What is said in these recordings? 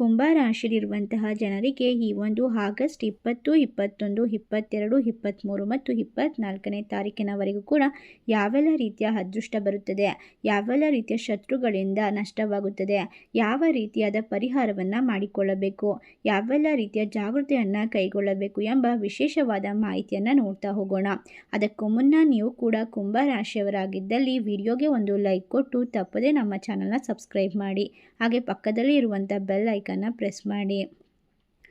ಕುಂಭ ರಾಶಿಯಲ್ಲಿರುವಂತಹ ಜನರಿಗೆ ಈ ಒಂದು ಆಗಸ್ಟ್ ಇಪ್ಪತ್ತು, ಇಪ್ಪತ್ತೊಂದು, ಇಪ್ಪತ್ತೆರಡು, ಇಪ್ಪತ್ತ್ಮೂರು ಮತ್ತು ಇಪ್ಪತ್ತ್ನಾಲ್ಕನೇ ತಾರೀಕಿನವರೆಗೂ ಕೂಡ ಯಾವೆಲ್ಲ ರೀತಿಯ ಅದೃಷ್ಟ ಬರುತ್ತದೆ, ಯಾವೆಲ್ಲ ರೀತಿಯ ಶತ್ರುಗಳಿಂದ ನಷ್ಟವಾಗುತ್ತದೆ, ಯಾವ ರೀತಿಯಾದ ಪರಿಹಾರವನ್ನು ಮಾಡಿಕೊಳ್ಳಬೇಕು, ಯಾವೆಲ್ಲ ರೀತಿಯ ಜಾಗೃತಿಯನ್ನು ಕೈಗೊಳ್ಳಬೇಕು ಎಂಬ ವಿಶೇಷವಾದ ಮಾಹಿತಿಯನ್ನು ನೋಡ್ತಾ ಹೋಗೋಣ. ಅದಕ್ಕೂ ಮುನ್ನ ನೀವು ಕೂಡ ಕುಂಭ ರಾಶಿಯವರಾಗಿದ್ದಲ್ಲಿ ವಿಡಿಯೋಗೆ ಒಂದು ಲೈಕ್ ಕೊಟ್ಟು ತಪ್ಪದೇ ನಮ್ಮ ಚಾನಲ್ನ ಸಬ್ಸ್ಕ್ರೈಬ್ ಮಾಡಿ. ಹಾಗೆ ಪಕ್ಕದಲ್ಲಿ ಇರುವಂಥ ಬೆಲ್ ಐಕನ್ನ ಪ್ರೆಸ್ ಮಾಡಿ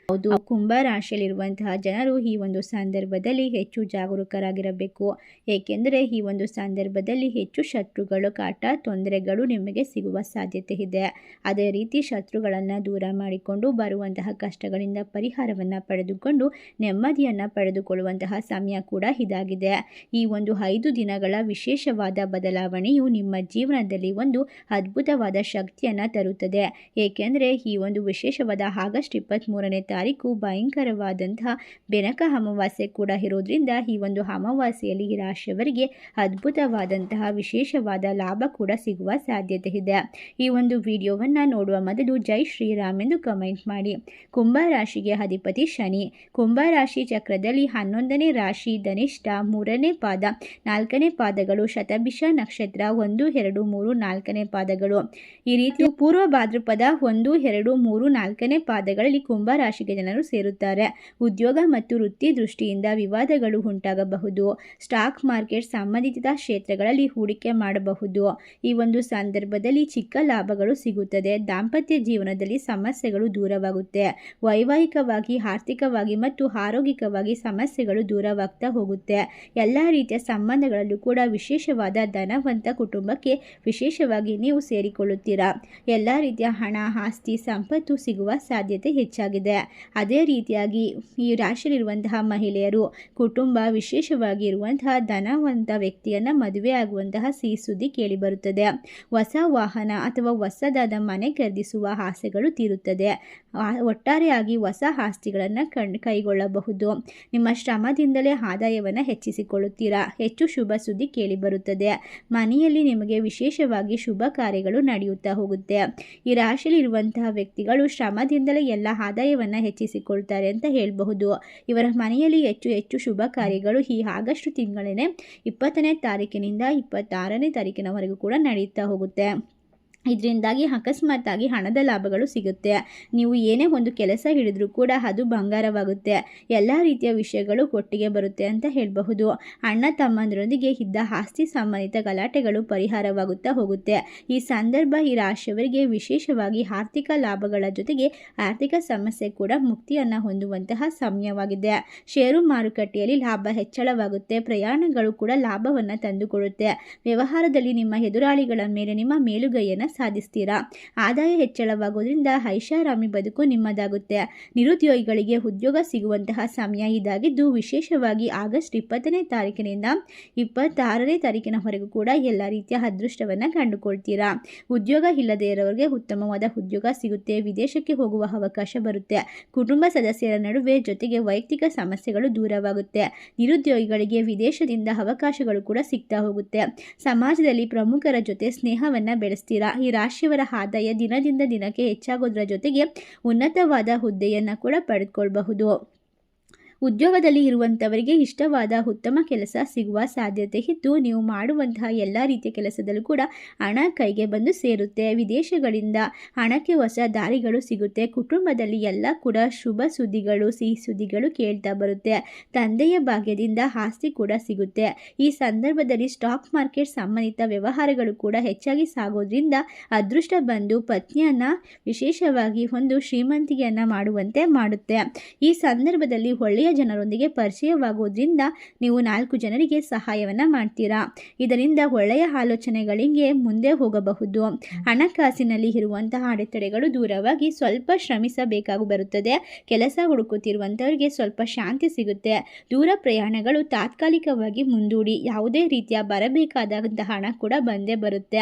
ಹೌದು. ಕುಂಭ ರಾಶಿಯಲ್ಲಿರುವಂತಹ ಜನರು ಈ ಒಂದು ಸಂದರ್ಭದಲ್ಲಿ ಹೆಚ್ಚು ಜಾಗರೂಕರಾಗಿರಬೇಕು. ಏಕೆಂದರೆ ಈ ಒಂದು ಸಂದರ್ಭದಲ್ಲಿ ಹೆಚ್ಚು ಶತ್ರುಗಳು ಕಾಟ ತೊಂದರೆಗಳು ನಿಮಗೆ ಸಿಗುವ ಸಾಧ್ಯತೆ ಇದೆ. ಅದೇ ರೀತಿ ಶತ್ರುಗಳನ್ನು ದೂರ ಮಾಡಿಕೊಂಡು ಬರುವಂತಹ ಕಷ್ಟಗಳಿಂದ ಪರಿಹಾರವನ್ನು ಪಡೆದುಕೊಂಡು ನೆಮ್ಮದಿಯನ್ನು ಪಡೆದುಕೊಳ್ಳುವಂತಹ ಸಮಯ ಕೂಡ ಇದಾಗಿದೆ. ಈ ಒಂದು ಐದು ದಿನಗಳ ವಿಶೇಷವಾದ ಬದಲಾವಣೆಯು ನಿಮ್ಮ ಜೀವನದಲ್ಲಿ ಒಂದು ಅದ್ಭುತವಾದ ಶಕ್ತಿಯನ್ನು ತರುತ್ತದೆ. ಏಕೆಂದರೆ ಈ ಒಂದು ವಿಶೇಷವಾದ ಆಗಸ್ಟ್ ಇಪ್ಪತ್ತ್ಮೂರನೇ ತಾರೀಕು ಭಯಂಕರವಾದಂತಹ ಬೆನಕ ಅಮಾವಾಸ್ಯೆ ಕೂಡ ಇರೋದ್ರಿಂದ ಈ ಒಂದು ಅಮಾವಾಸ್ಯೆಯಲ್ಲಿ ಈ ರಾಶಿಯವರಿಗೆ ಅದ್ಭುತವಾದಂತಹ ವಿಶೇಷವಾದ ಲಾಭ ಕೂಡ ಸಿಗುವ ಸಾಧ್ಯತೆ ಇದೆ. ಈ ಒಂದು ವಿಡಿಯೋವನ್ನು ನೋಡುವ ಮೊದಲು ಜೈ ಶ್ರೀರಾಮ್ ಎಂದು ಕಮೆಂಟ್ ಮಾಡಿ. ಕುಂಭ ರಾಶಿಗೆ ಅಧಿಪತಿ ಶನಿ. ಕುಂಭ ರಾಶಿ ಚಕ್ರದಲ್ಲಿ ಹನ್ನೊಂದನೇ ರಾಶಿ ಧನಿಷ್ಠ, ಮೂರನೇ ಪಾದ, ನಾಲ್ಕನೇ ಪಾದಗಳು ಶತಭಿಷ ನಕ್ಷತ್ರ, ಒಂದು, ಎರಡು, ಮೂರು, ನಾಲ್ಕನೇ ಪಾದಗಳು. ಈ ರೀತಿ ಪೂರ್ವ ಭಾದ್ರಪದ ಒಂದು, ಎರಡು, ಮೂರು, ನಾಲ್ಕನೇ ಪಾದಗಳಲ್ಲಿ ಕುಂಭ ರಾಶಿಗೆ ಜನರು ಸೇರುತ್ತಾರೆ. ಉದ್ಯೋಗ ಮತ್ತು ವೃತ್ತಿ ದೃಷ್ಟಿಯಿಂದ ವಿವಾದಗಳು ಉಂಟಾಗಬಹುದು. ಸ್ಟಾಕ್ ಮಾರ್ಕೆಟ್ ಸಂಬಂಧಿತ ಕ್ಷೇತ್ರಗಳಲ್ಲಿ ಹೂಡಿಕೆ ಮಾಡಬಹುದು. ಈ ಒಂದು ಸಂದರ್ಭದಲ್ಲಿ ಚಿಕ್ಕ ಲಾಭಗಳು ಸಿಗುತ್ತದೆ. ದಾಂಪತ್ಯ ಜೀವನದಲ್ಲಿ ಸಮಸ್ಯೆಗಳು ದೂರವಾಗುತ್ತೆ. ವೈವಾಹಿಕವಾಗಿ, ಆರ್ಥಿಕವಾಗಿ ಮತ್ತು ಆರೋಗ್ಯಿಕವಾಗಿ ಸಮಸ್ಯೆಗಳು ದೂರವಾಗ್ತಾ ಹೋಗುತ್ತೆ. ಎಲ್ಲ ರೀತಿಯ ಸಂಬಂಧಗಳಲ್ಲೂ ಕೂಡ ವಿಶೇಷವಾದ ಧನವಂತ ಕುಟುಂಬಕ್ಕೆ ವಿಶೇಷವಾಗಿ ನೀವು ಸೇರಿಕೊಳ್ಳುತ್ತೀರಾ? ಎಲ್ಲ ರೀತಿಯ ಹಣ, ಆಸ್ತಿ, ಸಂಪತ್ತು ಸಿಗುವ ಸಾಧ್ಯತೆ ಹೆಚ್ಚಾಗಿದೆ. ಅದೇ ರೀತಿಯಾಗಿ ಈ ರಾಶಿಯಲ್ಲಿರುವಂತಹ ಮಹಿಳೆಯರು ಕುಟುಂಬ ವಿಶೇಷವಾಗಿರುವಂತಹ ಧನವಂತ ವ್ಯಕ್ತಿಯನ್ನು ಮದುವೆ ಆಗುವಂತಹ ಸಿಹಿ ಸುದ್ದಿ ಕೇಳಿಬರುತ್ತದೆ. ಹೊಸ ವಾಹನ ಅಥವಾ ಹೊಸದಾದ ಮನೆ ಖರೀದಿಸುವ ಆಸೆಗಳು ತೀರುತ್ತದೆ. ಒಟ್ಟಾರೆಯಾಗಿ ಹೊಸ ಆಸ್ತಿಗಳನ್ನು ಕಣ್, ಕೈಗೊಳ್ಳಬಹುದು. ನಿಮ್ಮ ಶ್ರಮದಿಂದಲೇ ಆದಾಯವನ್ನು ಹೆಚ್ಚಿಸಿಕೊಳ್ಳುತ್ತೀರಾ? ಹೆಚ್ಚು ಶುಭ ಸುದ್ದಿ ಕೇಳಿಬರುತ್ತದೆ. ಮನೆಯಲ್ಲಿ ನಿಮಗೆ ವಿಶೇಷವಾಗಿ ಶುಭ ಕಾರ್ಯಗಳು ನಡೆಯುತ್ತಾ ಹೋಗುತ್ತೆ. ಈ ರಾಶಿಯಲ್ಲಿರುವಂತಹ ವ್ಯಕ್ತಿಗಳು ಶ್ರಮದಿಂದಲೇ ಎಲ್ಲ ಆದಾಯವನ್ನು ಹೆಚ್ಚಿಸಿಕೊಳ್ತಾರೆ ಅಂತ ಹೇಳಬಹುದು. ಇವರ ಮನೆಯಲ್ಲಿ ಹೆಚ್ಚು ಹೆಚ್ಚು ಶುಭ ಕಾರ್ಯಗಳು ಈ ಆಗಸ್ಟ್ ತಿಂಗಳೇ ಇಪ್ಪತ್ತನೇ ತಾರೀಕಿನಿಂದ ಇಪ್ಪತ್ತಾರನೇ ತಾರೀಕಿನವರೆಗೂ ಕೂಡ ನಡೆಯುತ್ತಾ ಹೋಗುತ್ತೆ. ಇದರಿಂದಾಗಿ ಅಕಸ್ಮಾತ್ತಾಗಿ ಹಣದ ಲಾಭಗಳು ಸಿಗುತ್ತೆ. ನೀವು ಏನೇ ಒಂದು ಕೆಲಸ ಹಿಡಿದ್ರೂ ಕೂಡ ಅದು ಬಂಗಾರವಾಗುತ್ತೆ. ಎಲ್ಲ ರೀತಿಯ ವಿಷಯಗಳು ಒಟ್ಟಿಗೆ ಬರುತ್ತೆ ಅಂತ ಹೇಳಬಹುದು. ಅಣ್ಣ ತಮ್ಮಂದರೊಂದಿಗೆ ಇದ್ದ ಆಸ್ತಿ ಸಂಬಂಧಿತ ಗಲಾಟೆಗಳು ಪರಿಹಾರವಾಗುತ್ತಾ ಹೋಗುತ್ತೆ. ಈ ಸಂದರ್ಭ ಈ ರಾಶಿಯವರಿಗೆ ವಿಶೇಷವಾಗಿ ಆರ್ಥಿಕ ಲಾಭಗಳ ಜೊತೆಗೆ ಆರ್ಥಿಕ ಸಮಸ್ಯೆ ಕೂಡ ಮುಕ್ತಿಯನ್ನು ಹೊಂದುವಂತಹ ಸಮಯವಾಗಿದೆ. ಷೇರು ಮಾರುಕಟ್ಟೆಯಲ್ಲಿ ಲಾಭ ಹೆಚ್ಚಳವಾಗುತ್ತೆ. ಪ್ರಯಾಣಗಳು ಕೂಡ ಲಾಭವನ್ನು ತಂದುಕೊಡುತ್ತೆ. ವ್ಯವಹಾರದಲ್ಲಿ ನಿಮ್ಮ ಎದುರಾಳಿಗಳ ಮೇಲೆ ನಿಮ್ಮ ಮೇಲುಗೈಯನ್ನು ಸಾಧಿಸ್ತೀರಾ? ಆದಾಯ ಹೆಚ್ಚಳವಾಗೋದ್ರಿಂದ ಐಷಾರಾಮಿ ಬದುಕು ನಿಮ್ಮದಾಗುತ್ತೆ. ನಿರುದ್ಯೋಗಿಗಳಿಗೆ ಉದ್ಯೋಗ ಸಿಗುವಂತಹ ಸಮಯ ಇದಾಗಿದ್ದು, ವಿಶೇಷವಾಗಿ ಆಗಸ್ಟ್ ಇಪ್ಪತ್ತನೇ ತಾರೀಕಿನಿಂದ ಇಪ್ಪತ್ತಾರನೇ ತಾರೀಕಿನವರೆಗೂ ಕೂಡ ಎಲ್ಲ ರೀತಿಯ ಅದೃಷ್ಟವನ್ನು ಕಂಡುಕೊಳ್ತೀರಾ? ಉದ್ಯೋಗ ಇಲ್ಲದೇ ಇರೋರಿಗೆ ಉತ್ತಮವಾದ ಉದ್ಯೋಗ ಸಿಗುತ್ತೆ. ವಿದೇಶಕ್ಕೆ ಹೋಗುವ ಅವಕಾಶ ಬರುತ್ತೆ. ಕುಟುಂಬ ಸದಸ್ಯರ ನಡುವೆ ಜೊತೆಗೆ ವೈಯಕ್ತಿಕ ಸಮಸ್ಯೆಗಳು ದೂರವಾಗುತ್ತೆ. ನಿರುದ್ಯೋಗಿಗಳಿಗೆ ವಿದೇಶದಿಂದ ಅವಕಾಶಗಳು ಕೂಡ ಸಿಗ್ತಾ ಹೋಗುತ್ತೆ. ಸಮಾಜದಲ್ಲಿ ಪ್ರಮುಖರ ಜೊತೆ ಸ್ನೇಹವನ್ನು ಬೆಳೆಸ್ತೀರಾ? ಈ ರಾಶಿಯವರ ಆದಾಯ ದಿನದಿಂದ ದಿನಕ್ಕೆ ಹೆಚ್ಚಾಗೋದ್ರ ಜೊತೆಗೆ ಉನ್ನತವಾದ ಹುದ್ದೆಯನ್ನು ಕೂಡ ಪಡೆದುಕೊಳ್ಬಹುದು ಉದ್ಯೋಗದಲ್ಲಿ ಇರುವಂಥವರಿಗೆ ಇಷ್ಟವಾದ ಉತ್ತಮ ಕೆಲಸ ಸಿಗುವ ಸಾಧ್ಯತೆ ಇದ್ದು, ನೀವು ಮಾಡುವಂತಹ ಎಲ್ಲ ರೀತಿಯ ಕೆಲಸದಲ್ಲೂ ಕೂಡ ಹಣ ಕೈಗೆ ಬಂದು ಸೇರುತ್ತೆ. ವಿದೇಶಗಳಿಂದ ಹಣಕ್ಕೆ ಹೊಸ ದಾರಿಗಳು ಸಿಗುತ್ತೆ. ಕುಟುಂಬದಲ್ಲಿ ಎಲ್ಲ ಕೂಡ ಶುಭ ಸುದ್ದಿಗಳು, ಸಿಹಿ ಸುದ್ದಿಗಳು ಕೇಳ್ತಾ ಬರುತ್ತೆ. ತಂದೆಯ ಭಾಗ್ಯದಿಂದ ಆಸ್ತಿ ಕೂಡ ಸಿಗುತ್ತೆ. ಈ ಸಂದರ್ಭದಲ್ಲಿ ಸ್ಟಾಕ್ ಮಾರ್ಕೆಟ್ ಸಂಬಂಧಿತ ವ್ಯವಹಾರಗಳು ಕೂಡ ಹೆಚ್ಚಾಗಿ ಸಾಗೋದ್ರಿಂದ ಅದೃಷ್ಟ ಬಂದು ಪತ್ನಿಯನ್ನು ವಿಶೇಷವಾಗಿ ಒಂದು ಶ್ರೀಮಂತಿಗೆಯನ್ನು ಮಾಡುವಂತೆ ಮಾಡುತ್ತೆ. ಈ ಸಂದರ್ಭದಲ್ಲಿ ಒಳ್ಳೆಯ ಜನರೊಂದಿಗೆ ಪರಿಚಯವಾಗುವುದರಿಂದ ನೀವು ನಾಲ್ಕು ಜನರಿಗೆ ಸಹಾಯವನ್ನು ಮಾಡ್ತೀರಾ. ಇದರಿಂದ ಒಳ್ಳೆಯ ಆಲೋಚನೆಗಳಿಗೆ ಮುಂದೆ ಹೋಗಬಹುದು. ಹಣಕಾಸಿನಲ್ಲಿ ಇರುವಂತಹ ಅಡೆತಡೆಗಳು ದೂರವಾಗಿ ಸ್ವಲ್ಪ ಶ್ರಮಿಸಬೇಕಾಗಿ ಬರುತ್ತದೆ. ಕೆಲಸ ಹುಡುಕುತ್ತಿರುವಂಥವರಿಗೆ ಸ್ವಲ್ಪ ಶಾಂತಿ ಸಿಗುತ್ತೆ. ದೂರ ಪ್ರಯಾಣಗಳು ತಾತ್ಕಾಲಿಕವಾಗಿ ಮುಂದೂಡಿ ಯಾವುದೇ ರೀತಿಯ ಬರಬೇಕಾದಂತಹ ಹಣ ಕೂಡ ಬಂದೇ ಬರುತ್ತೆ.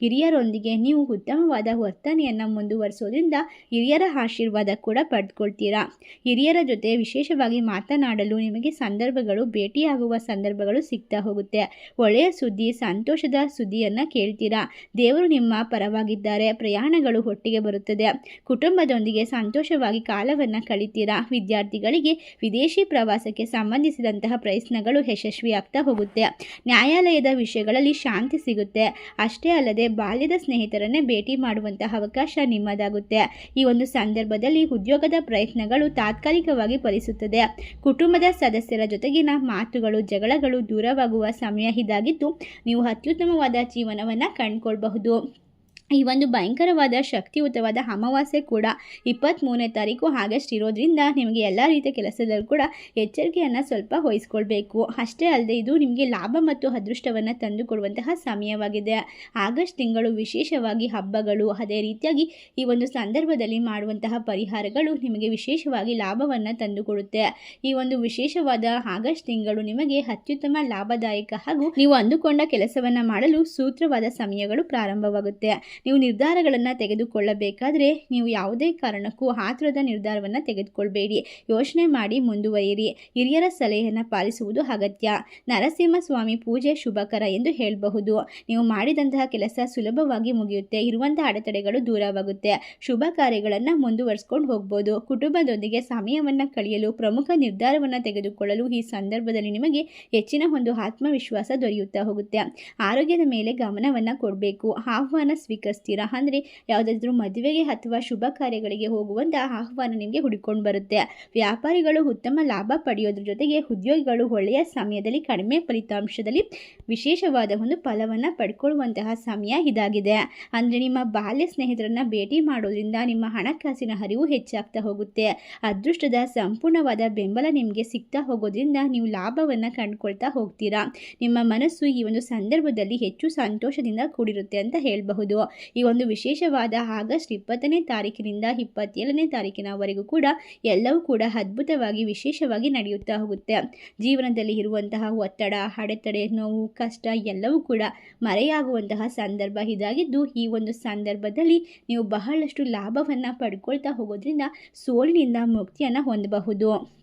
ಹಿರಿಯರೊಂದಿಗೆ ನೀವು ಉತ್ತಮವಾದ ವರ್ತನೆಯನ್ನು ಮುಂದುವರಿಸೋದ್ರಿಂದ ಹಿರಿಯರ ಆಶೀರ್ವಾದ ಕೂಡ ಪಡೆದುಕೊಳ್ತೀರಾ ಹಿರಿಯರ ಜೊತೆ ವಿಶೇಷವಾಗಿ ಮಾತನಾಡಲು ನಿಮಗೆ ಸಂದರ್ಭಗಳು, ಭೇಟಿಯಾಗುವ ಸಂದರ್ಭಗಳು ಸಿಗ್ತಾ ಹೋಗುತ್ತೆ. ಒಳ್ಳೆಯ ಸುದ್ದಿ, ಸಂತೋಷದ ಸುದ್ದಿಯನ್ನು ಕೇಳ್ತೀರಾ? ದೇವರು ನಿಮ್ಮ ಪರವಾಗಿದ್ದಾರೆ. ಪ್ರಯಾಣಗಳು ಒಟ್ಟಿಗೆ ಬರುತ್ತದೆ. ಕುಟುಂಬದೊಂದಿಗೆ ಸಂತೋಷವಾಗಿ ಕಾಲವನ್ನು ಕಳಿತೀರಾ? ವಿದ್ಯಾರ್ಥಿಗಳಿಗೆ ವಿದೇಶಿ ಪ್ರವಾಸಕ್ಕೆ ಸಂಬಂಧಿಸಿದಂತಹ ಪ್ರಯತ್ನಗಳು ಯಶಸ್ವಿಯಾಗ್ತಾ ಹೋಗುತ್ತೆ. ನ್ಯಾಯಾಲಯದ ವಿಷಯಗಳಲ್ಲಿ ಶಾಂತಿ ಸಿಗುತ್ತೆ. ಅಷ್ಟೇ ಅಲ್ಲದೆ ಬಾಲ್ಯದ ಸ್ನೇಹಿತರನ್ನೇ ಭೇಟಿ ಮಾಡುವಂತಹ ಅವಕಾಶ ನಿಮ್ಮದಾಗುತ್ತೆ. ಈ ಒಂದು ಸಂದರ್ಭದಲ್ಲಿ ಉದ್ಯೋಗದ ಪ್ರಯತ್ನಗಳು ತಾತ್ಕಾಲಿಕವಾಗಿ ಫಲಿಸುತ್ತದೆ. ಕುಟುಂಬದ ಸದಸ್ಯರ ಜೊತೆಗಿನ ಮಾತುಗಳು ಜಗಳಗಳು ದೂರವಾಗುವ ಸಮಯ ಇದಾಗಿದ್ದು ನೀವು ಅತ್ಯುತ್ತಮವಾದ ಜೀವನವನ್ನು ಕಂಡುಕೊಳ್ಬಹುದು. ಈ ಒಂದು ಭಯಂಕರವಾದ ಶಕ್ತಿಯುತವಾದ ಅಮಾವಾಸ್ಯೆ ಕೂಡ ಇಪ್ಪತ್ತ್ಮೂರನೇ ತಾರೀಕು ಆಗಸ್ಟ್ ಇರೋದ್ರಿಂದ ನಿಮಗೆ ಎಲ್ಲ ರೀತಿಯ ಕೆಲಸದಲ್ಲೂ ಕೂಡ ಎಚ್ಚರಿಕೆಯನ್ನು ಸ್ವಲ್ಪ ವಹಿಸ್ಕೊಳ್ಬೇಕು. ಅಷ್ಟೇ ಅಲ್ಲದೆ ಇದು ನಿಮಗೆ ಲಾಭ ಮತ್ತು ಅದೃಷ್ಟವನ್ನು ತಂದುಕೊಡುವಂತಹ ಸಮಯವಾಗಿದೆ. ಆಗಸ್ಟ್ ತಿಂಗಳು ವಿಶೇಷವಾಗಿ ಹಬ್ಬಗಳು, ಅದೇ ರೀತಿಯಾಗಿ ಈ ಒಂದು ಸಂದರ್ಭದಲ್ಲಿ ಮಾಡುವಂತಹ ಪರಿಹಾರಗಳು ನಿಮಗೆ ವಿಶೇಷವಾಗಿ ಲಾಭವನ್ನು ತಂದುಕೊಡುತ್ತೆ ಈ ಒಂದು ವಿಶೇಷವಾದ ಆಗಸ್ಟ್ ತಿಂಗಳು ನಿಮಗೆ ಅತ್ಯುತ್ತಮ ಲಾಭದಾಯಕ ಹಾಗೂ ನೀವು ಅಂದುಕೊಂಡ ಕೆಲಸವನ್ನು ಮಾಡಲು ಸೂತ್ರವಾದ ಸಮಯಗಳು ಪ್ರಾರಂಭವಾಗುತ್ತೆ. ನೀವು ನಿರ್ಧಾರಗಳನ್ನು ತೆಗೆದುಕೊಳ್ಳಬೇಕಾದ್ರೆ ನೀವು ಯಾವುದೇ ಕಾರಣಕ್ಕೂ ಆತುರದ ನಿರ್ಧಾರವನ್ನು ತೆಗೆದುಕೊಳ್ಬೇಡಿ. ಯೋಚನೆ ಮಾಡಿ ಮುಂದುವರಿಯಿರಿ. ಹಿರಿಯರ ಸಲಹೆಯನ್ನು ಪಾಲಿಸುವುದು ಅಗತ್ಯ. ನರಸಿಂಹಸ್ವಾಮಿ ಪೂಜೆ ಶುಭಕರ ಎಂದು ಹೇಳಬಹುದು. ನೀವು ಮಾಡಿದಂತಹ ಕೆಲಸ ಸುಲಭವಾಗಿ ಮುಗಿಯುತ್ತೆ. ಇರುವಂತಹ ಅಡೆತಡೆಗಳು ದೂರವಾಗುತ್ತೆ. ಶುಭ ಕಾರ್ಯಗಳನ್ನು ಮುಂದುವರಿಸ್ಕೊಂಡು ಹೋಗ್ಬೋದು. ಕುಟುಂಬದೊಂದಿಗೆ ಸಮಯವನ್ನು ಕಳೆಯಲು, ಪ್ರಮುಖ ನಿರ್ಧಾರವನ್ನು ತೆಗೆದುಕೊಳ್ಳಲು ಈ ಸಂದರ್ಭದಲ್ಲಿ ನಿಮಗೆ ಹೆಚ್ಚಿನ ಒಂದು ಆತ್ಮವಿಶ್ವಾಸ ದೊರೆಯುತ್ತಾ ಹೋಗುತ್ತೆ. ಆರೋಗ್ಯದ ಮೇಲೆ ಗಮನವನ್ನು ಕೊಡಬೇಕು. ಆಹ್ವಾನ ಸ್ವೀಕರಿಸ್ತೀರಾ ಅಂದರೆ ಯಾವುದಾದ್ರೂ ಮದುವೆಗೆ ಅಥವಾ ಶುಭ ಕಾರ್ಯಗಳಿಗೆ ಹೋಗುವಂಥ ಆಹ್ವಾನ ನಿಮಗೆ ಹುಡುಕೊಂಡು ಬರುತ್ತೆ. ವ್ಯಾಪಾರಿಗಳು ಉತ್ತಮ ಲಾಭ ಪಡೆಯೋದ್ರ ಜೊತೆಗೆ ಉದ್ಯೋಗಿಗಳು ಒಳ್ಳೆಯ ಸಮಯದಲ್ಲಿ ಕಡಿಮೆ ಫಲಿತಾಂಶದಲ್ಲಿ ವಿಶೇಷವಾದ ಒಂದು ಫಲವನ್ನು ಪಡ್ಕೊಳ್ಳುವಂತಹ ಸಮಯ ಇದಾಗಿದೆ. ಅಂದರೆ ನಿಮ್ಮ ಬಾಲ್ಯ ಸ್ನೇಹಿತರನ್ನು ಭೇಟಿ ಮಾಡೋದ್ರಿಂದ ನಿಮ್ಮ ಹಣಕಾಸಿನ ಹರಿವು ಹೆಚ್ಚಾಗ್ತಾ ಹೋಗುತ್ತೆ. ಅದೃಷ್ಟದ ಸಂಪೂರ್ಣವಾದ ಬೆಂಬಲ ನಿಮಗೆ ಸಿಗ್ತಾ ಹೋಗೋದ್ರಿಂದ ನೀವು ಲಾಭವನ್ನು ಕಂಡುಕೊಳ್ತಾ ಹೋಗ್ತೀರಾ. ನಿಮ್ಮ ಮನಸ್ಸು ಈ ಒಂದು ಸಂದರ್ಭದಲ್ಲಿ ಹೆಚ್ಚು ಸಂತೋಷದಿಂದ ಕೂಡಿರುತ್ತೆ ಅಂತ ಹೇಳಬಹುದು. ಈ ಒಂದು ವಿಶೇಷವಾದ ಆಗಸ್ಟ್ ಇಪ್ಪತ್ತನೇ ತಾರೀಕಿನಿಂದ ಇಪ್ಪತ್ತೇಳನೇ ತಾರೀಕಿನವರೆಗೂ ಕೂಡ ಎಲ್ಲವೂ ಕೂಡ ಅದ್ಭುತವಾಗಿ ವಿಶೇಷವಾಗಿ ನಡೆಯುತ್ತಾ ಹೋಗುತ್ತೆ. ಜೀವನದಲ್ಲಿ ಇರುವಂತಹ ಒತ್ತಡ, ಅಡೆತಡೆ, ನೋವು, ಕಷ್ಟ ಎಲ್ಲವೂ ಕೂಡ ಮರೆಯಾಗುವಂತಹ ಸಂದರ್ಭ ಇದಾಗಿದ್ದು, ಈ ಒಂದು ಸಂದರ್ಭದಲ್ಲಿ ನೀವು ಬಹಳಷ್ಟು ಲಾಭವನ್ನು ಪಡ್ಕೊಳ್ತಾ ಹೋಗೋದ್ರಿಂದ ಸೋಲಿನಿಂದ ಮುಕ್ತಿಯನ್ನು ಹೊಂದಬಹುದು.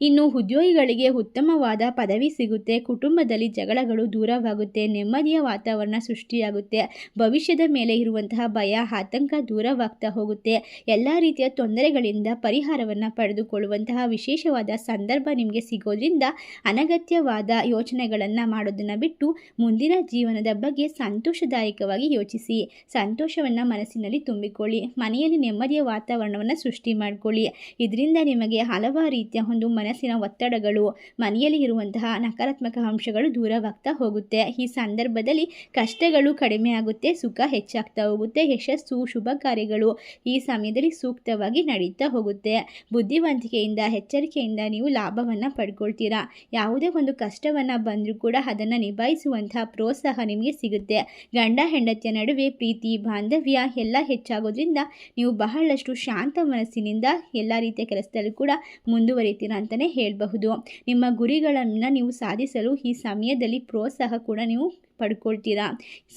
ಇನ್ನು ಉದ್ಯೋಗಿಗಳಿಗೆ ಉತ್ತಮವಾದ ಪದವಿ ಸಿಗುತ್ತೆ, ಕುಟುಂಬದಲ್ಲಿ ಜಗಳಗಳು ದೂರವಾಗುತ್ತೆ, ನೆಮ್ಮದಿಯ ವಾತಾವರಣ ಸೃಷ್ಟಿಯಾಗುತ್ತೆ, ಭವಿಷ್ಯದ ಮೇಲೆ ಇರುವಂತಹ ಭಯ, ಆತಂಕ ದೂರವಾಗ್ತಾ ಹೋಗುತ್ತೆ. ಎಲ್ಲ ರೀತಿಯ ತೊಂದರೆಗಳಿಂದ ಪರಿಹಾರವನ್ನು ಪಡೆದುಕೊಳ್ಳುವಂತಹ ವಿಶೇಷವಾದ ಸಂದರ್ಭ ನಿಮಗೆ ಸಿಗೋದ್ರಿಂದ ಅನಗತ್ಯವಾದ ಯೋಚನೆಗಳನ್ನು ಮಾಡೋದನ್ನು ಬಿಟ್ಟು ಮುಂದಿನ ಜೀವನದ ಬಗ್ಗೆ ಸಂತೋಷದಾಯಕವಾಗಿ ಯೋಚಿಸಿ, ಸಂತೋಷವನ್ನು ಮನಸ್ಸಿನಲ್ಲಿ ತುಂಬಿಕೊಳ್ಳಿ, ಮನೆಯಲ್ಲಿ ನೆಮ್ಮದಿಯ ವಾತಾವರಣವನ್ನು ಸೃಷ್ಟಿ ಮಾಡಿಕೊಳ್ಳಿ. ಇದರಿಂದ ನಿಮಗೆ ಹಲವಾರು ರೀತಿಯ ಒಂದು ಮನಸ್ಸಿನ ಒತ್ತಡಗಳು, ಮನೆಯಲ್ಲಿ ಇರುವಂತಹ ನಕಾರಾತ್ಮಕ ಅಂಶಗಳು ದೂರವಾಗ್ತಾ ಹೋಗುತ್ತೆ. ಈ ಸಂದರ್ಭದಲ್ಲಿ ಕಷ್ಟಗಳು ಕಡಿಮೆ ಆಗುತ್ತೆ, ಸುಖ ಹೆಚ್ಚಾಗ್ತಾ ಹೋಗುತ್ತೆ, ಯಶಸ್ಸು, ಶುಭ ಕಾರ್ಯಗಳು ಈ ಸಮಯದಲ್ಲಿ ಸೂಕ್ತವಾಗಿ ನಡೀತಾ ಹೋಗುತ್ತೆ. ಬುದ್ಧಿವಂತಿಕೆಯಿಂದ, ಎಚ್ಚರಿಕೆಯಿಂದ ನೀವು ಲಾಭವನ್ನು ಪಡ್ಕೊಳ್ತೀರಾ? ಯಾವುದೇ ಒಂದು ಕಷ್ಟವನ್ನು ಬಂದರೂ ಕೂಡ ಅದನ್ನು ನಿಭಾಯಿಸುವಂತಹ ಪ್ರೋತ್ಸಾಹ ನಿಮಗೆ ಸಿಗುತ್ತೆ. ಗಂಡ, ಹೆಂಡತಿಯ ನಡುವೆ ಪ್ರೀತಿ, ಬಾಂಧವ್ಯ ಎಲ್ಲ ಹೆಚ್ಚಾಗೋದ್ರಿಂದ ನೀವು ಬಹಳಷ್ಟು ಶಾಂತ ಮನಸ್ಸಿನಿಂದ ಎಲ್ಲ ರೀತಿಯ ಕೆಲಸದಲ್ಲೂ ಕೂಡ ಮುಂದುವರಿತೀರಾ ಅಂತಲೇ ಹೇಳಬಹುದು. ನಿಮ್ಮ ಗುರಿಗಳನ್ನು ನೀವು ಸಾಧಿಸಲು ಈ ಸಮಯದಲ್ಲಿ ಪ್ರೋತ್ಸಾಹ ಕೂಡ ನೀವು ಪಡ್ಕೊಳ್ತೀರಾ?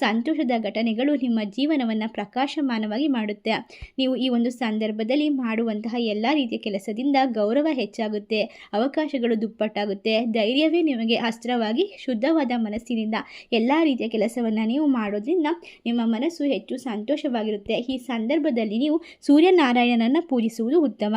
ಸಂತೋಷದ ಘಟನೆಗಳು ನಿಮ್ಮ ಜೀವನವನ್ನು ಪ್ರಕಾಶಮಾನವಾಗಿ ಮಾಡುತ್ತೆ. ನೀವು ಈ ಒಂದು ಸಂದರ್ಭದಲ್ಲಿ ಮಾಡುವಂತಹ ಎಲ್ಲ ರೀತಿಯ ಕೆಲಸದಿಂದ ಗೌರವ ಹೆಚ್ಚಾಗುತ್ತೆ. ಅವಕಾಶಗಳು ದುಪ್ಪಟ್ಟಾಗುತ್ತೆ. ಧೈರ್ಯವೇ ನಿಮಗೆ ಅಸ್ತ್ರವಾಗಿ, ಶುದ್ಧವಾದ ಮನಸ್ಸಿನಿಂದ ಎಲ್ಲ ರೀತಿಯ ಕೆಲಸವನ್ನು ನೀವು ಮಾಡೋದ್ರಿಂದ ನಿಮ್ಮ ಮನಸ್ಸು ಹೆಚ್ಚು ಸಂತೋಷವಾಗಿರುತ್ತೆ. ಈ ಸಂದರ್ಭದಲ್ಲಿ ನೀವು ಸೂರ್ಯನಾರಾಯಣನನ್ನು ಪೂಜಿಸುವುದು ಉತ್ತಮ.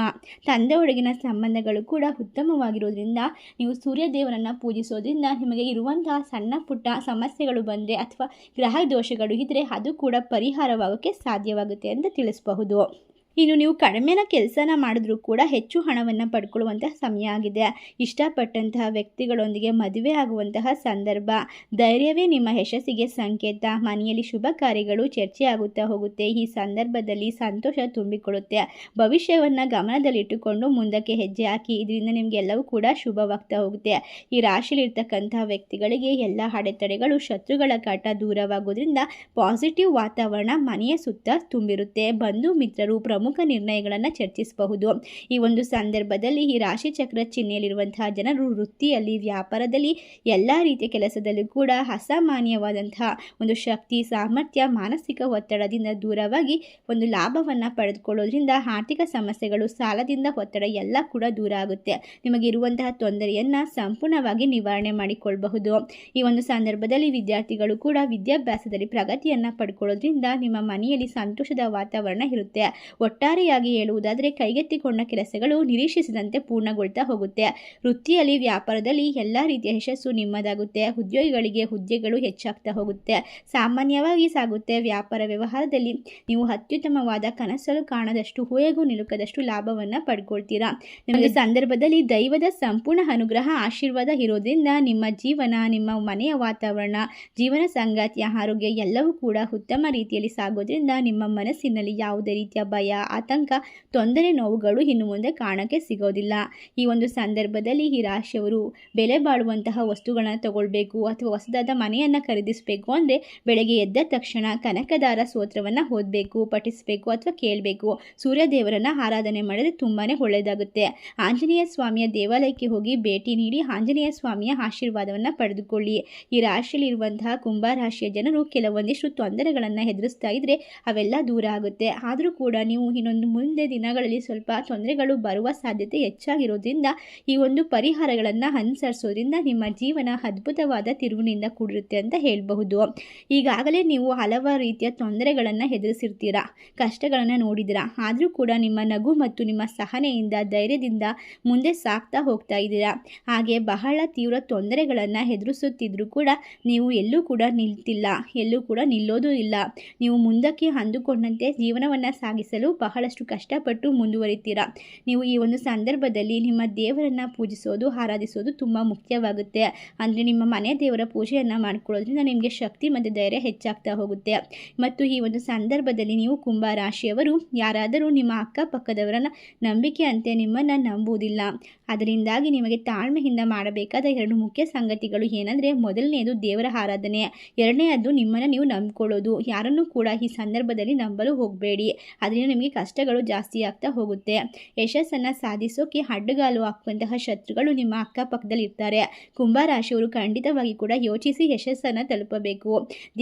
ತಂದೆಯೊಳಗಿನ ಸಂಬಂಧಗಳು ಕೂಡ ಉತ್ತಮವಾಗಿರೋದ್ರಿಂದ ನೀವು ಸೂರ್ಯದೇವನನ್ನು ಪೂಜಿಸೋದ್ರಿಂದ ನಿಮಗೆ ಇರುವಂತಹ ಸಣ್ಣ ಪುಟ್ಟ ಸಮಸ್ಯೆಗಳು ಬಂದರೆ ಅಥವಾ ಗ್ರಹ ದೋಷಗಳು ಇದ್ದರೆ ಅದು ಕೂಡ ಪರಿಹಾರವಾಗೋಕ್ಕೆ ಸಾಧ್ಯವಾಗುತ್ತೆ ಅಂತ ತಿಳಿಸಬಹುದು. ಇನ್ನು ನೀವು ಕಡಿಮೆನ ಕೆಲಸನ ಮಾಡಿದ್ರೂ ಕೂಡ ಹೆಚ್ಚು ಹಣವನ್ನು ಪಡ್ಕೊಳ್ಳುವಂತಹ ಸಮಯ ಆಗಿದೆ. ಇಷ್ಟಪಟ್ಟಂತಹ ವ್ಯಕ್ತಿಗಳೊಂದಿಗೆ ಮದುವೆ ಆಗುವಂತಹ ಸಂದರ್ಭ, ಧೈರ್ಯವೇ ನಿಮ್ಮ ಯಶಸ್ಸಿಗೆ ಸಂಕೇತ. ಮನೆಯಲ್ಲಿ ಶುಭ ಕಾರ್ಯಗಳು ಚರ್ಚೆ ಆಗುತ್ತಾ ಹೋಗುತ್ತೆ. ಈ ಸಂದರ್ಭದಲ್ಲಿ ಸಂತೋಷ ತುಂಬಿಕೊಳ್ಳುತ್ತೆ. ಭವಿಷ್ಯವನ್ನು ಗಮನದಲ್ಲಿಟ್ಟುಕೊಂಡು ಮುಂದಕ್ಕೆ ಹೆಜ್ಜೆ ಹಾಕಿ. ಇದರಿಂದ ನಿಮಗೆಲ್ಲವೂ ಕೂಡ ಶುಭವಾಗ್ತಾ ಹೋಗುತ್ತೆ. ಈ ರಾಶಿಯಲ್ಲಿರ್ತಕ್ಕಂತಹ ವ್ಯಕ್ತಿಗಳಿಗೆ ಎಲ್ಲ ಅಡೆತಡೆಗಳು, ಶತ್ರುಗಳ ಕಾಟ ದೂರವಾಗೋದ್ರಿಂದ ಪಾಸಿಟಿವ್ ವಾತಾವರಣ ಮನೆಯ ಸುತ್ತ ತುಂಬಿರುತ್ತೆ. ಬಂಧು ಮಿತ್ರರು ಪ್ರಮುಖ ಪ್ರಮುಖ ನಿರ್ಣಯಗಳನ್ನು ಚರ್ಚಿಸಬಹುದು. ಈ ಒಂದು ಸಂದರ್ಭದಲ್ಲಿ ಈ ರಾಶಿ ಚಕ್ರ ಚಿಹ್ನೆಯಲ್ಲಿರುವಂತಹ ಜನರು ವೃತ್ತಿಯಲ್ಲಿ, ವ್ಯಾಪಾರದಲ್ಲಿ, ಎಲ್ಲ ರೀತಿಯ ಕೆಲಸದಲ್ಲೂ ಕೂಡ ಅಸಾಮಾನ್ಯವಾದಂತಹ ಒಂದು ಶಕ್ತಿ, ಸಾಮರ್ಥ್ಯ, ಮಾನಸಿಕ ಒತ್ತಡದಿಂದ ದೂರವಾಗಿ ಒಂದು ಲಾಭವನ್ನು ಪಡೆದುಕೊಳ್ಳೋದ್ರಿಂದ ಆರ್ಥಿಕ ಸಮಸ್ಯೆಗಳು, ಸಾಲದಿಂದ ಒತ್ತಡ ಎಲ್ಲ ಕೂಡ ದೂರ ಆಗುತ್ತೆ. ನಿಮಗಿರುವಂತಹ ತೊಂದರೆಯನ್ನು ಸಂಪೂರ್ಣವಾಗಿ ನಿವಾರಣೆ ಮಾಡಿಕೊಳ್ಳಬಹುದು ಈ ಒಂದು ಸಂದರ್ಭದಲ್ಲಿ ವಿದ್ಯಾರ್ಥಿಗಳು ಕೂಡ ವಿದ್ಯಾಭ್ಯಾಸದಲ್ಲಿ ಪ್ರಗತಿಯನ್ನು ಪಡ್ಕೊಳ್ಳೋದ್ರಿಂದ ನಿಮ್ಮ ಮನೆಯಲ್ಲಿ ಸಂತೋಷದ ವಾತಾವರಣ ಇರುತ್ತೆ. ಒಟ್ಟಾರೆಯಾಗಿ ಹೇಳುವುದಾದರೆ ಕೈಗೆತ್ತಿಕೊಂಡ ಕೆಲಸಗಳು ನಿರೀಕ್ಷಿಸಿದಂತೆ ಪೂರ್ಣಗೊಳ್ತಾ ಹೋಗುತ್ತೆ. ವೃತ್ತಿಯಲ್ಲಿ, ವ್ಯಾಪಾರದಲ್ಲಿ ಎಲ್ಲ ರೀತಿಯ ಯಶಸ್ಸು ನಿಮ್ಮದಾಗುತ್ತೆ. ಉದ್ಯೋಗಿಗಳಿಗೆ ಹುದ್ದೆಗಳು ಹೆಚ್ಚಾಗ್ತಾ ಹೋಗುತ್ತೆ. ಸಾಮಾನ್ಯವಾಗಿ ಸಾಗುತ್ತೆ. ವ್ಯಾಪಾರ ವ್ಯವಹಾರದಲ್ಲಿ ನೀವು ಅತ್ಯುತ್ತಮವಾದ ಕನಸಲು ಕಾಣದಷ್ಟು, ಹೂಯಗೂ ನಿಲುಕದಷ್ಟು ಲಾಭವನ್ನು ಪಡ್ಕೊಳ್ತೀರಾ? ನಿಮಗೆ ಸಂದರ್ಭದಲ್ಲಿ ದೈವದ ಸಂಪೂರ್ಣ ಅನುಗ್ರಹ, ಆಶೀರ್ವಾದ ಇರೋದ್ರಿಂದ ನಿಮ್ಮ ಜೀವನ, ನಿಮ್ಮ ಮನೆಯ ವಾತಾವರಣ, ಜೀವನ ಸಂಗಾತಿಯ ಆರೋಗ್ಯ ಎಲ್ಲವೂ ಕೂಡ ಉತ್ತಮ ರೀತಿಯಲ್ಲಿ ಸಾಗೋದ್ರಿಂದ ನಿಮ್ಮ ಮನಸ್ಸಿನಲ್ಲಿ ಯಾವುದೇ ರೀತಿಯ ಭಯ ಆತಂಕ, ತೊಂದರೆ ನೋವುಗಳು ಇನ್ನು ಮುಂದೆ ಕಾಣಕ್ಕೆ ಸಿಗೋದಿಲ್ಲ. ಈ ಒಂದು ಸಂದರ್ಭದಲ್ಲಿ ಈ ರಾಶಿಯವರು ಬೆಲೆ ಬಾಳುವಂತಹ ವಸ್ತುಗಳನ್ನು ತಗೊಳ್ಬೇಕು ಅಥವಾ ಹೊಸದಾದ ಮನೆಯನ್ನು ಖರೀದಿಸಬೇಕು ಅಂದರೆ ಬೆಳಗ್ಗೆ ಎದ್ದ ತಕ್ಷಣ ಕನಕದಾರ ಸ್ತೋತ್ರವನ್ನು ಓದಬೇಕು, ಪಠಿಸಬೇಕು ಅಥವಾ ಕೇಳಬೇಕು. ಸೂರ್ಯ ದೇವರನ್ನು ಆರಾಧನೆ ಮಾಡಿದ್ರೆ ತುಂಬಾ ಒಳ್ಳೆಯದಾಗುತ್ತೆ. ಆಂಜನೇಯ ಸ್ವಾಮಿಯ ದೇವಾಲಯಕ್ಕೆ ಹೋಗಿ ಭೇಟಿ ನೀಡಿ ಆಂಜನೇಯ ಸ್ವಾಮಿಯ ಆಶೀರ್ವಾದವನ್ನು ಪಡೆದುಕೊಳ್ಳಿ. ಈ ರಾಶಿಯಲ್ಲಿರುವಂತಹ ಕುಂಭ ರಾಶಿಯ ಜನರು ಕೆಲವೊಂದಿಷ್ಟು ತೊಂದರೆಗಳನ್ನು ಎದುರಿಸ್ತಾ ಇದ್ದರೆ ಅವೆಲ್ಲ ದೂರ ಆಗುತ್ತೆ. ಆದರೂ ಕೂಡ ನೀವು ಇನ್ನೊಂದು ಮುಂದೆ ದಿನಗಳಲ್ಲಿ ಸ್ವಲ್ಪ ತೊಂದರೆಗಳು ಬರುವ ಸಾಧ್ಯತೆ ಹೆಚ್ಚಾಗಿರೋದ್ರಿಂದ ಈ ಒಂದು ಪರಿಹಾರಗಳನ್ನು ಅನುಸರಿಸೋದ್ರಿಂದ ನಿಮ್ಮ ಜೀವನ ಅದ್ಭುತವಾದ ತಿರುವಿನಿಂದ ಕೂಡಿರುತ್ತೆ ಅಂತ ಹೇಳಬಹುದು. ಈಗಾಗಲೇ ನೀವು ಹಲವಾರು ರೀತಿಯ ತೊಂದರೆಗಳನ್ನು ಎದುರಿಸಿರ್ತೀರಾ, ಕಷ್ಟಗಳನ್ನು ನೋಡಿದಿರಾ ಆದರೂ ಕೂಡ ನಿಮ್ಮ ನಗು ಮತ್ತು ನಿಮ್ಮ ಸಹನೆಯಿಂದ, ಧೈರ್ಯದಿಂದ ಮುಂದೆ ಸಾಕ್ತಾ ಹೋಗ್ತಾ ಇದ್ದೀರಾ, ಹಾಗೆ ಬಹಳ ತೀವ್ರ ತೊಂದರೆಗಳನ್ನು ಎದುರಿಸುತ್ತಿದ್ರೂ ಕೂಡ ನೀವು ಎಲ್ಲೂ ಕೂಡ ನಿಲ್ತಿಲ್ಲ, ಎಲ್ಲೂ ಕೂಡ ನಿಲ್ಲೋದು ಇಲ್ಲ. ನೀವು ಮುಂದಕ್ಕೆ ಅಂದುಕೊಂಡಂತೆ ಜೀವನವನ್ನು ಸಾಗಿಸಲು ಬಹಳಷ್ಟು ಕಷ್ಟಪಟ್ಟು ಮುಂದುವರಿತೀರಾ? ನೀವು ಈ ಒಂದು ಸಂದರ್ಭದಲ್ಲಿ ನಿಮ್ಮ ದೇವರನ್ನು ಪೂಜಿಸೋದು, ಆರಾಧಿಸೋದು ತುಂಬ ಮುಖ್ಯವಾಗುತ್ತೆ. ಅಂದರೆ ನಿಮ್ಮ ಮನೆ ದೇವರ ಪೂಜೆಯನ್ನು ಮಾಡಿಕೊಳ್ಳೋದ್ರಿಂದ ನಿಮಗೆ ಶಕ್ತಿ ಮತ್ತು ಧೈರ್ಯ ಹೆಚ್ಚಾಗ್ತಾ ಹೋಗುತ್ತೆ. ಮತ್ತು ಈ ಒಂದು ಸಂದರ್ಭದಲ್ಲಿ ನೀವು ಕುಂಭ ರಾಶಿಯವರು ಯಾರಾದರೂ ನಿಮ್ಮ ಅಕ್ಕಪಕ್ಕದವರನ್ನ ನಂಬಿಕೆಯಂತೆ ನಿಮ್ಮನ್ನು ನಂಬುವುದಿಲ್ಲ. ಅದರಿಂದಾಗಿ ನಿಮಗೆ ತಾಳ್ಮೆಯಿಂದ ಮಾಡಬೇಕಾದ ಎರಡು ಮುಖ್ಯ ಸಂಗತಿಗಳು ಏನಂದರೆ, ಮೊದಲನೆಯದು ದೇವರ ಆರಾಧನೆ, ಎರಡನೆಯದು ನಿಮ್ಮನ್ನು ನೀವು ನಂಬಿಕೊಳ್ಳೋದು. ಯಾರನ್ನು ಕೂಡ ಈ ಸಂದರ್ಭದಲ್ಲಿ ನಂಬಲು ಹೋಗಬೇಡಿ. ಅದರಿಂದ ನಿಮಗೆ ಕಷ್ಟಗಳು ಜಾಸ್ತಿ ಆಗ್ತಾ ಹೋಗುತ್ತೆ. ಯಶಸ್ಸನ್ನು ಸಾಧಿಸೋಕೆ ಅಡ್ಡಗಾಲು ಹಾಕುವಂತಹ ಶತ್ರುಗಳು ನಿಮ್ಮ ಅಕ್ಕಪಕ್ಕದಲ್ಲಿ ಇರ್ತಾರೆ ಕುಂಭರಾಶಿಯವರು ಖಂಡಿತವಾಗಿ ಕೂಡ ಯೋಚಿಸಿ ಯಶಸ್ಸನ್ನು ತಲುಪಬೇಕು.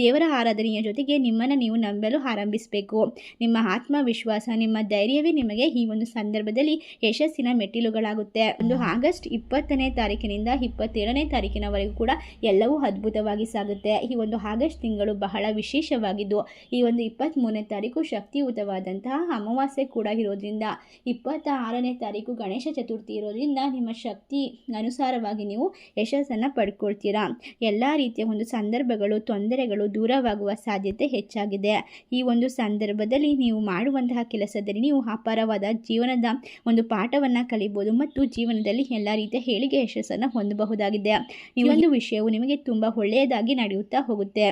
ದೇವರ ಆರಾಧನೆಯ ಜೊತೆಗೆ ನಿಮ್ಮನ್ನು ನೀವು ನಂಬಲು ಆರಂಭಿಸಬೇಕು. ನಿಮ್ಮ ಆತ್ಮವಿಶ್ವಾಸ, ನಿಮ್ಮ ಧೈರ್ಯವೇ ನಿಮಗೆ ಈ ಒಂದು ಸಂದರ್ಭದಲ್ಲಿ ಯಶಸ್ಸಿನ ಮೆಟ್ಟಿಲುಗಳಾಗುತ್ತೆ. ಒಂದು ಆಗಸ್ಟ್ ಇಪ್ಪತ್ತನೇ ತಾರೀಕಿನಿಂದ ಇಪ್ಪತ್ತೇಳನೇ ತಾರೀಕಿನವರೆಗೂ ಕೂಡ ಎಲ್ಲವೂ ಅದ್ಭುತವಾಗಿ ಸಾಗುತ್ತೆ. ಈ ಒಂದು ಆಗಸ್ಟ್ ತಿಂಗಳು ಬಹಳ ವಿಶೇಷವಾಗಿದ್ದು, ಈ ಒಂದು ಇಪ್ಪತ್ತ್ಮೂರನೇ ತಾರೀಕು ಶಕ್ತಿಯುತವಾದಂತಹ ಅಮಾವಾಸ್ಯೆ ಕೂಡ ಇರೋದ್ರಿಂದ ಇಪ್ಪತ್ತ ಆರನೇ ತಾರೀಕು ಗಣೇಶ ಚತುರ್ಥಿ ಇರೋದ್ರಿಂದ ನಿಮ್ಮ ಶಕ್ತಿ ಅನುಸಾರವಾಗಿ ನೀವು ಯಶಸ್ಸನ್ನು ಪಡ್ಕೊಳ್ತೀರಾ. ಎಲ್ಲ ರೀತಿಯ ಒಂದು ಸಂದರ್ಭಗಳು, ತೊಂದರೆಗಳು ದೂರವಾಗುವ ಸಾಧ್ಯತೆ ಹೆಚ್ಚಾಗಿದೆ. ಈ ಒಂದು ಸಂದರ್ಭದಲ್ಲಿ ನೀವು ಮಾಡುವಂತಹ ಕೆಲಸದಲ್ಲಿ ನೀವು ಅಪಾರವಾದ ಜೀವನದ ಒಂದು ಪಾಠವನ್ನು ಕಲಿಬೋದು ಮತ್ತು ಜೀವನದಲ್ಲಿ ಎಲ್ಲ ರೀತಿಯ ಹೇಳಿಗೆ ಯಶಸ್ಸನ್ನು ಹೊಂದಬಹುದಾಗಿದೆ. ಈ ಒಂದು ವಿಷಯವು ನಿಮಗೆ ತುಂಬ ಒಳ್ಳೆಯದಾಗಿ ನಡೆಯುತ್ತಾ ಹೋಗುತ್ತೆ.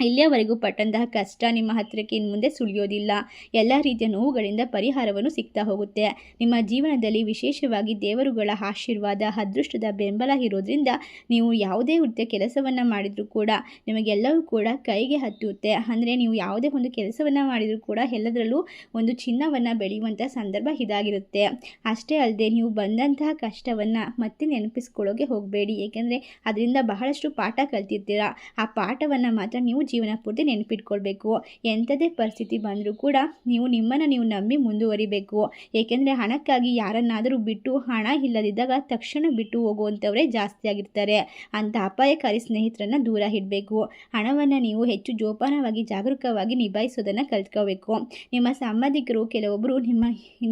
ಇಲ್ಲಿಯವರೆಗೂ ಪಟ್ಟಂತಹ ಕಷ್ಟ ನಿಮ್ಮ ಹತ್ತಿರಕ್ಕೆ ಇನ್ನು ಮುಂದೆ ಸುಳಿಯೋದಿಲ್ಲ. ಎಲ್ಲ ರೀತಿಯ ನೋವುಗಳಿಂದ ಪರಿಹಾರವನ್ನು ಸಿಗ್ತಾ ಹೋಗುತ್ತೆ. ನಿಮ್ಮ ಜೀವನದಲ್ಲಿ ವಿಶೇಷವಾಗಿ ದೇವರುಗಳ ಆಶೀರ್ವಾದ, ಅದೃಷ್ಟದ ಬೆಂಬಲ ಇರೋದ್ರಿಂದ ನೀವು ಯಾವುದೇ ವೃತ್ತಿಯ ಕೆಲಸವನ್ನು ಮಾಡಿದರೂ ಕೂಡ ನಿಮಗೆಲ್ಲವೂ ಕೂಡ ಕೈಗೆ ಹತ್ತುತ್ತೆ. ಅಂದರೆ ನೀವು ಯಾವುದೇ ಒಂದು ಕೆಲಸವನ್ನು ಮಾಡಿದರೂ ಕೂಡ ಎಲ್ಲದರಲ್ಲೂ ಒಂದು ಚಿನ್ನವನ್ನು ಬೆಳೆಯುವಂಥ ಸಂದರ್ಭ ಇದಾಗಿರುತ್ತೆ. ಅಷ್ಟೇ ಅಲ್ಲದೆ ನೀವು ಬಂದಂತಹ ಕಷ್ಟವನ್ನು ಮತ್ತೆ ನೆನಪಿಸ್ಕೊಳ್ಳೋಕೆ ಹೋಗಬೇಡಿ. ಏಕೆಂದರೆ ಅದರಿಂದ ಬಹಳಷ್ಟು ಪಾಠ ಕಲ್ತಿರ್ತೀರ. ಆ ಪಾಠವನ್ನು ಮಾತ್ರ ನೀವು ಜೀವನ ಪೂರ್ತಿ ನೆನಪಿಟ್ಕೊಳ್ಬೇಕು. ಎಂಥದೇ ಪರಿಸ್ಥಿತಿ ಬಂದರೂ ಕೂಡ ನೀವು ನಿಮ್ಮನ್ನು ನೀವು ನಂಬಿ ಮುಂದುವರಿಬೇಕು. ಏಕೆಂದರೆ ಹಣಕ್ಕಾಗಿ ಯಾರನ್ನಾದರೂ ಬಿಟ್ಟು ಹಣ ಇಲ್ಲದಿದ್ದಾಗ ತಕ್ಷಣ ಬಿಟ್ಟು ಹೋಗುವಂಥವರೇ ಜಾಸ್ತಿ ಆಗಿರ್ತಾರೆ. ಅಂಥ ಅಪಾಯಕಾರಿ ಸ್ನೇಹಿತರನ್ನು ದೂರ ಇಡಬೇಕು. ಹಣವನ್ನು ನೀವು ಹೆಚ್ಚು ಜೋಪಾನವಾಗಿ, ಜಾಗರೂಕವಾಗಿ ನಿಭಾಯಿಸೋದನ್ನು ಕಲ್ತ್ಕೋಬೇಕು ನಿಮ್ಮ ಸಂಬಂಧಿಕರು ಕೆಲವೊಬ್ಬರು ನಿಮ್ಮ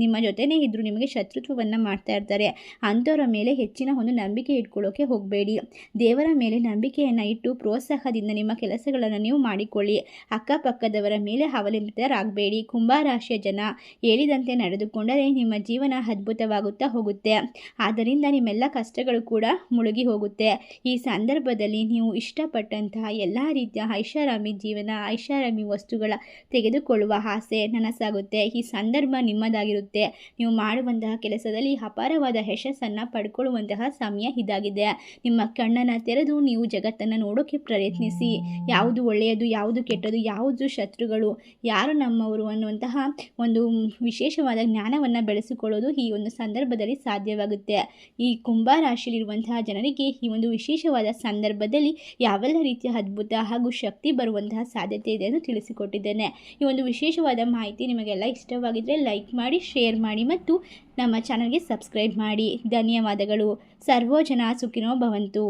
ನಿಮ್ಮ ಜೊತೆನೇ ಇದ್ದರೂ ನಿಮಗೆ ಶತ್ರುತ್ವವನ್ನು ಮಾಡ್ತಾ ಇರ್ತಾರೆ. ಅಂಥವರ ಮೇಲೆ ಹೆಚ್ಚಿನ ಒಂದು ನಂಬಿಕೆ ಇಟ್ಕೊಳ್ಳೋಕೆ ಹೋಗಬೇಡಿ. ದೇವರ ಮೇಲೆ ನಂಬಿಕೆಯನ್ನು ಇಟ್ಟು ಪ್ರೋತ್ಸಾಹದಿಂದ ನಿಮ್ಮ ಕೆಲಸಗಳನ್ನು ನೀವು ಮಾಡಿಕೊಳ್ಳಿ. ಅಕ್ಕಪಕ್ಕದವರ ಮೇಲೆ ಅವಲಂಬಿತರಾಗಬೇಡಿ ಕುಂಭರಾಶಿಯ ಜನ ಹೇಳಿದಂತೆ ನಡೆದುಕೊಂಡರೆ ನಿಮ್ಮ ಜೀವನ ಅದ್ಭುತವಾಗುತ್ತಾ ಹೋಗುತ್ತೆ. ಆದ್ದರಿಂದ ನಿಮ್ಮೆಲ್ಲ ಕಷ್ಟಗಳು ಕೂಡ ಮುಳುಗಿ ಹೋಗುತ್ತೆ. ಈ ಸಂದರ್ಭದಲ್ಲಿ ನೀವು ಇಷ್ಟಪಟ್ಟಂತಹ ಎಲ್ಲ ರೀತಿಯ ಐಷಾರಾಮಿ ಜೀವನ, ಐಷಾರಾಮಿ ವಸ್ತುಗಳ ತೆಗೆದುಕೊಳ್ಳುವ ಆಸೆ ನನಸಾಗುತ್ತೆ. ಈ ಸಂದರ್ಭ ನಿಮ್ಮದಾಗಿರುತ್ತೆ. ನೀವು ಮಾಡುವಂತಹ ಕೆಲಸದಲ್ಲಿ ಅಪಾರವಾದ ಯಶಸ್ಸನ್ನು ಪಡ್ಕೊಳ್ಳುವಂತಹ ಸಮಯ ಇದಾಗಿದೆ. ನಿಮ್ಮ ಕಣ್ಣನ್ನು ತೆರೆದು ನೀವು ಜಗತ್ತನ್ನು ನೋಡೋಕೆ ಪ್ರಯತ್ನಿಸಿ. ಯಾವುದು ಒಳ್ಳೆಯದು, ಯಾವುದು ಕೆಟ್ಟದು, ಯಾವುದು ಶತ್ರುಗಳು, ಯಾರು ನಮ್ಮವರು ಅನ್ನುವಂತಹ ಒಂದು ವಿಶೇಷವಾದ ಜ್ಞಾನವನ್ನು ಬೆಳೆಸಿಕೊಳ್ಳೋದು ಈ ಒಂದು ಸಂದರ್ಭದಲ್ಲಿ ಸಾಧ್ಯವಾಗುತ್ತೆ. ಈ ಕುಂಭ ರಾಶಿಯಲ್ಲಿರುವಂತಹ ಜನರಿಗೆ ಈ ಒಂದು ವಿಶೇಷವಾದ ಸಂದರ್ಭದಲ್ಲಿ ಯಾವೆಲ್ಲ ರೀತಿಯ ಅದ್ಭುತ ಹಾಗೂ ಶಕ್ತಿ ಬರುವಂತಹ ಸಾಧ್ಯತೆ ಇದೆ ಎಂದು ತಿಳಿಸಿಕೊಟ್ಟಿದ್ದೇನೆ. ಈ ಒಂದು ವಿಶೇಷವಾದ ಮಾಹಿತಿ ನಿಮಗೆಲ್ಲ ಇಷ್ಟವಾಗಿದ್ದರೆ ಲೈಕ್ ಮಾಡಿ, ಶೇರ್ ಮಾಡಿ ಮತ್ತು ನಮ್ಮ ಚಾನಲ್ಗೆ ಸಬ್ಸ್ಕ್ರೈಬ್ ಮಾಡಿ. ಧನ್ಯವಾದಗಳು. ಸರ್ವೋ ಜನ ಸುಖಿನೋ ಭವಂತು.